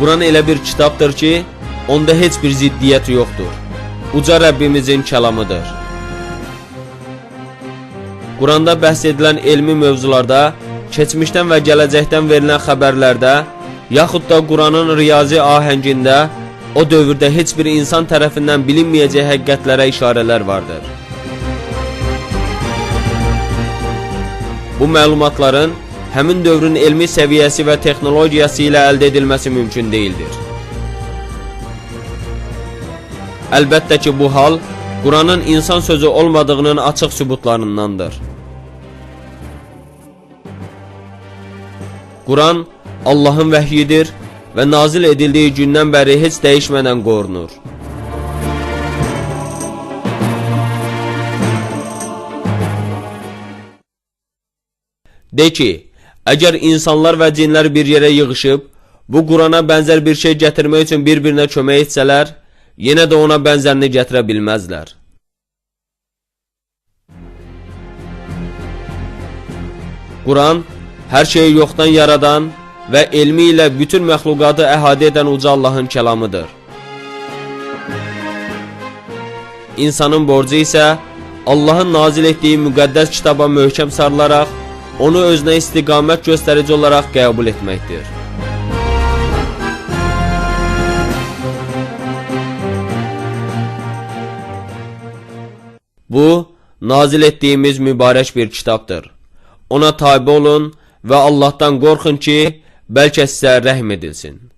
Quran elə bir kitabdır ki, onda heç bir ziddiyyət yoxdur. Uca Rəbbimizin kəlamıdır. Quranda bəhs edilən elmi mövzularda, keçmişdən və gələcəkdən verilən xəbərlərdə, yaxud da Quranın riyazi ahəngində o dövrdə heç bir insan tərəfindən bilinməyəcək həqiqətlərə işarələr vardır. Bu məlumatların həmin dövrün elmi səviyyəsi və texnologiyası ilə əldə edilməsi mümkün deyildir. Əlbəttə ki, bu hal Quranın insan sözü olmadığının açıq sübutlarındandır. Quran Allahın vəhyidir və nazil edildiyi gündən bəri heç dəyişmədən qorunur. De ki, əgər insanlar və cinlər bir yerə yığışıb, bu Qurana bənzər bir şey gətirmək üçün bir-birinə kömək etsələr, yenə də ona bənzərini gətirə bilməzlər. Quran hər şeyi yoxdan yaradan və elmi ilə bütün məxluqatı əhatə edən uca Allahın kəlamıdır. İnsanın borcu isə Allahın nazil etdiyi müqəddəs kitaba möhkəm sarılaraq, onu özünə istiqamət göstərici olaraq qəbul etməkdir. Bu, nazil etdiyimiz mübarək bir kitabdır. Ona tabi olun və Allahdan qorxun ki, bəlkə sizə rəhm edilsin.